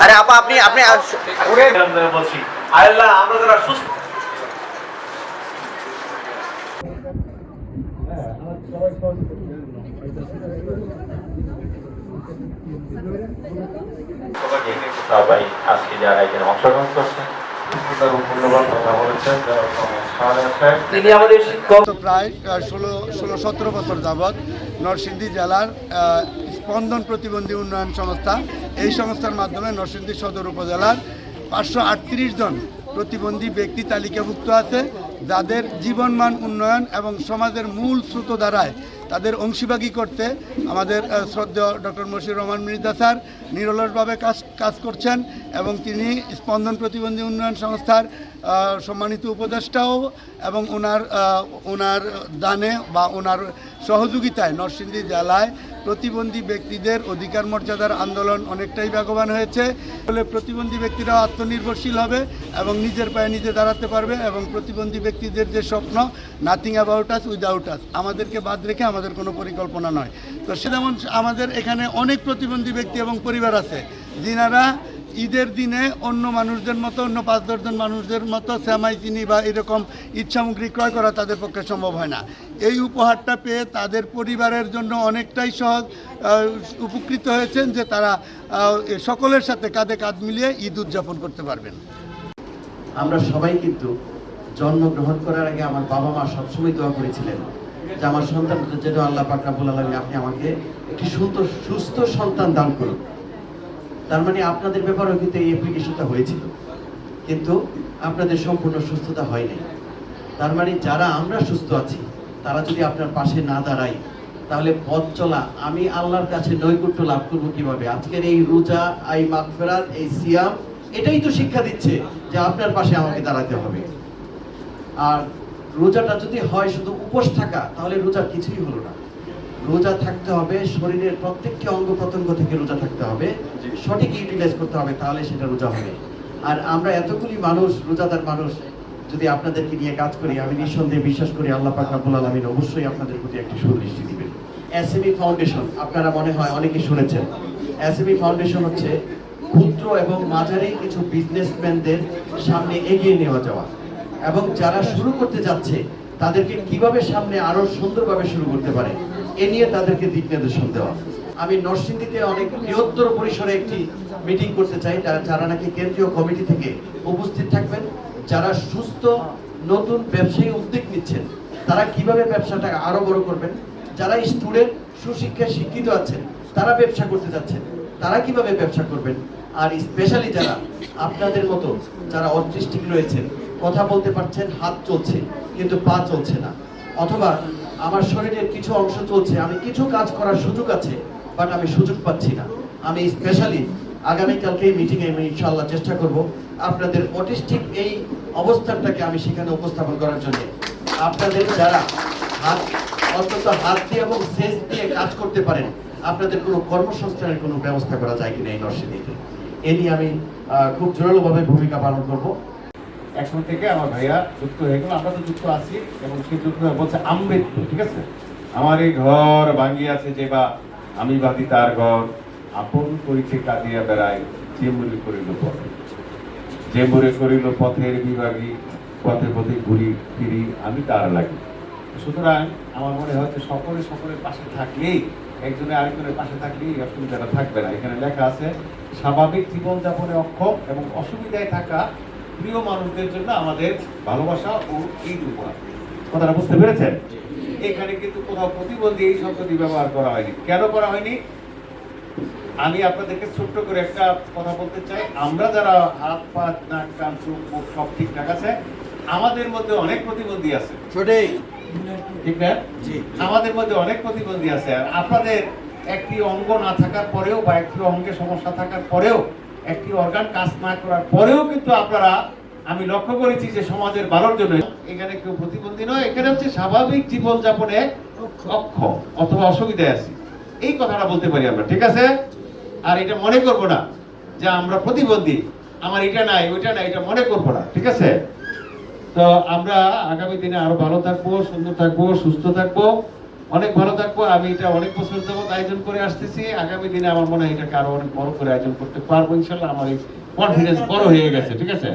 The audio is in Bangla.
আরে আপা আপনি আপনি বলছি। আল্লাহ আমরা যারা সুস্থ সবাই আজকে যারা এখানে অংশগ্রহণ করছেন তিনি আমাদের প্রায় ষোলো ষোলো সতেরো বছর যাবৎ নরসিংদী জেলার আহ, স্পন্দন প্রতিবন্ধী উন্নয়ন সংস্থা। এই সংস্থার মাধ্যমে নরসিংদী সদর উপজেলার পাঁচশো আটত্রিশ জন প্রতিবন্ধী ব্যক্তি তালিকাভুক্ত আছে, যাদের জীবনমান উন্নয়ন এবং সমাজের মূল স্রোতধারায় তাদের অংশীভাগী করতে আমাদের শ্রদ্ধেয় ডক্টর মশির রহমান মৃদা স্যার নিরলসভাবে কাজ কাজ করছেন এবং তিনি স্পন্দন প্রতিবন্ধী উন্নয়ন সংস্থার সম্মানিত উপদেষ্টাও এবং ওনার ওনার দানে বা ওনার সহযোগিতায় নরসিংদী জেলায় প্রতিবন্ধী ব্যক্তিদের অধিকার মর্যাদার আন্দোলন অনেকটাই বেগবান হয়েছে। ফলে প্রতিবন্ধী ব্যক্তিরা আত্মনির্ভরশীল হবে এবং নিজের পায়ে নিজে দাঁড়াতে পারবে এবং প্রতিবন্ধী ব্যক্তিদের যে স্বপ্ন nothing about us without us আমাদেরকে বাদ রেখে আমাদের কোনো পরিকল্পনা নয়। তো সে আমাদের এখানে অনেক প্রতিবন্ধী ব্যক্তি এবং পরিবার আছে। যিনারা ঈদের দিনে অন্য মানুষদের মতো, অন্য পাঁচ দশজন মানুষদের মতো শ্যামাই চিনি বা এরকম সামগ্রী ক্রয় করা তাদের পক্ষে সম্ভব হয় না। এই উপহারটা পেয়ে তাদের পরিবারের জন্য অনেকটাই সহজ উপকৃত হয়েছেন যে তারা সকলের সাথে কাঁধে কাঁধ মিলিয়ে ঈদ উদযাপন করতে পারবেন। আমরা সবাই কিন্তু জন্মগ্রহণ করার আগে আমার বাবা মা সবসময় দোয়া করেছিলেন যে আমার সন্তান যেন আল্লাহ পাক আলামিন আপনি আমাকে একটি সুন্দর, সুস্থ সন্তান দান করুন। তার মানে আপনাদের ব্যাপারেও কিন্তু এই অ্যাপ্লিকেশনটা হয়েছিল। কিন্তু আপনাদের সম্পূর্ণ সুস্থতা হয়নি তার মানে যারা আমরা সুস্থ আছি, তারা যদি আপনার পাশে না দাঁড়াই তাহলে পথ চলা, আমি আল্লাহর কাছে নৈকুট্য লাভ করব কীভাবে? আজকের এই রোজা, এই মাগফেরাত, এই সিয়াম, এটাই তো শিক্ষা দিচ্ছে যে আপনার পাশে আমাকে দাঁড়াতে হবে। আর রোজাটা যদি হয় শুধু উপোস থাকা, তাহলে রোজার কিছুই হলো না। রোজা থাকতে হবে, শরীরের প্রত্যেকটি অঙ্গ প্রত্যঙ্গ থেকে রোজা থাকতে হবে। সঠিক ইউটিলাইজ করতে হবে, তাহলে সেটা রোজা হবে। আর আমরা এতগুলি মানুষ, রোজাদার মানুষ, যদি আপনাদেরকে নিয়ে কাজ করি, আমি নিঃসন্দেহে বিশ্বাস করি আল্লাহ পাক রাব্বুল আলামিন অবশ্যই আপনাদের প্রতি একটি সুদৃষ্টি দিবেন। এসএমই ফাউন্ডেশন আপনারা মনে হয় অনেকেই শুনেছেন। এসএমই ফাউন্ডেশন হচ্ছে ক্ষুদ্র এবং মাঝারি কিছু বিজনেসম্যানদের সামনে এগিয়ে নেওয়া যাওয়া। এবং যারা শুরু করতে যাচ্ছে, তাদেরকে কীভাবে সামনে আরও সুন্দরভাবে শুরু করতে পারে, এ নিয়ে তাদেরকে দিক নির্দেশন দেওয়া। আমি নরসিংদীতে অনেক বৃহত্তর পরিসরে একটি মিটিং করতে চাই। যারা নাকি কেন্দ্রীয় কমিটি থেকে উপস্থিত থাকবেন, যারা সুস্থ, নতুন ব্যবসায়ী উদ্যোগ নিচ্ছেন, তারা কীভাবে ব্যবসাটা আরও বড় করবেন? যারা স্টুডেন্ট সুশিক্ষায় শিক্ষিত আছেন, তারা ব্যবসা করতে যাচ্ছেন, তারা কীভাবে ব্যবসা করবেন? আর স্পেশালি যারা আপনাদের মতো, যারা অটিস্টিক রয়েছেন, কথা বলতে পারছেন, হাত চলছে, কিন্তু পা চলছে না। অথবা আমার শরীরের কিছু অংশ চলছে, আমি কিছু কাজ করার সুযোগ আছে বাট আমি সুযোগ পাচ্ছি না। আমি স্পেশালি আগামীকালকে এই মিটিংয়ে আমি ইনশাআল্লাহ চেষ্টা করব আপনাদের অটিস্টিক এই অবস্থানটাকে আমি সেখানে উপস্থাপন করার জন্য। আপনাদের যারা হাত, অন্তত হাত দিয়ে এবং সেচ দিয়ে কাজ করতে পারেন, আপনাদের কোনো কর্মসংস্থানের কোনো ব্যবস্থা করা যায় কিনা এই নরসিংদীতে এ নিয়ে আমি খুব জোরালোভাবে ভূমিকা পালন করব। এখন থেকে আমার ভাইয়া যুক্ত হয়ে গেল, আমরা তো যুক্ত আছি এবং সে যুক্ত বলছে আমৃত্যু ঠিক আছে? আমার এই ঘর ভাঙ্গি আছে যে বা আমি বাদি তার ঘর আপন করিতে কাঁদিয়া বেড়াই যে মনে করিল পথে। যে মনে করিল পথের বিভাগী, পথে পথে ঘুরি ফিরি আমি তার লাগি। সুতরাং আমার মনে হয় যে সকলে সকলের পাশে থাকলেই একজনে আরেকজনের পাশে থাকলেই এই অসুবিধাটা থাকবে না। এখানে লেখা আছে, স্বাভাবিক জীবনযাপনে অক্ষম এবং অসুবিধায় থাকা প্রিয় মানুষদের জন্য আমাদের ভালোবাসা ও ঈদ উপহার। কথাটা বুঝতে পেরেছেন? এখানে কিন্তু কোথাও প্রতিবন্ধী এই শব্দটি ব্যবহার করা হয়নি। কেন করা হয়নি? আমি আপনাদেরকে ছোট্ট করে একটা কথা বলতে চাই। আমরা যারা হাত পা নাক কান চোখ মুখ সব ঠিকঠাক আছে আমাদের মধ্যে অনেক প্রতিবন্ধী আছে। ঠিক না? আমাদের মধ্যে অনেক প্রতিবন্ধী আছে। আর আপনাদের একটি অঙ্গ না থাকার পরেও বা একটি অঙ্গে সমস্যা থাকার পরেও একটি অর্গান কাজ না করার পরেও কিন্তু আপনারা আমি লক্ষ্য করেছি যে সমাজের ভালোর জন্য এখানে কেউ প্রতিবন্ধী নয় এখানে হচ্ছে স্বাভাবিক জীবন যাপনে অক্ষম অথবা অসুবিধায় আছি। এই কথাটা বলতে পারি আমরা ঠিক আছে? আর এটা মনে করব না যে আমরা প্রতিবন্ধী আমার এটা নাই ওইটা নাই এটা মনে করব না ঠিক আছে? তো আমরা আগামী দিনে আরও ভালো থাকব সুন্দর থাকব সুস্থ থাকব অনেক ভালো থাকব আমি এটা অনেক বছর যাবত আয়োজন করে আসতেছি আগামী দিনে আমার মনে হয় এটাকে আরও অনেক বড় করে আয়োজন করতে পারব ইনশাল্লাহ আমার এই কনফিডেন্স বড় হয়ে গেছে ঠিক আছে?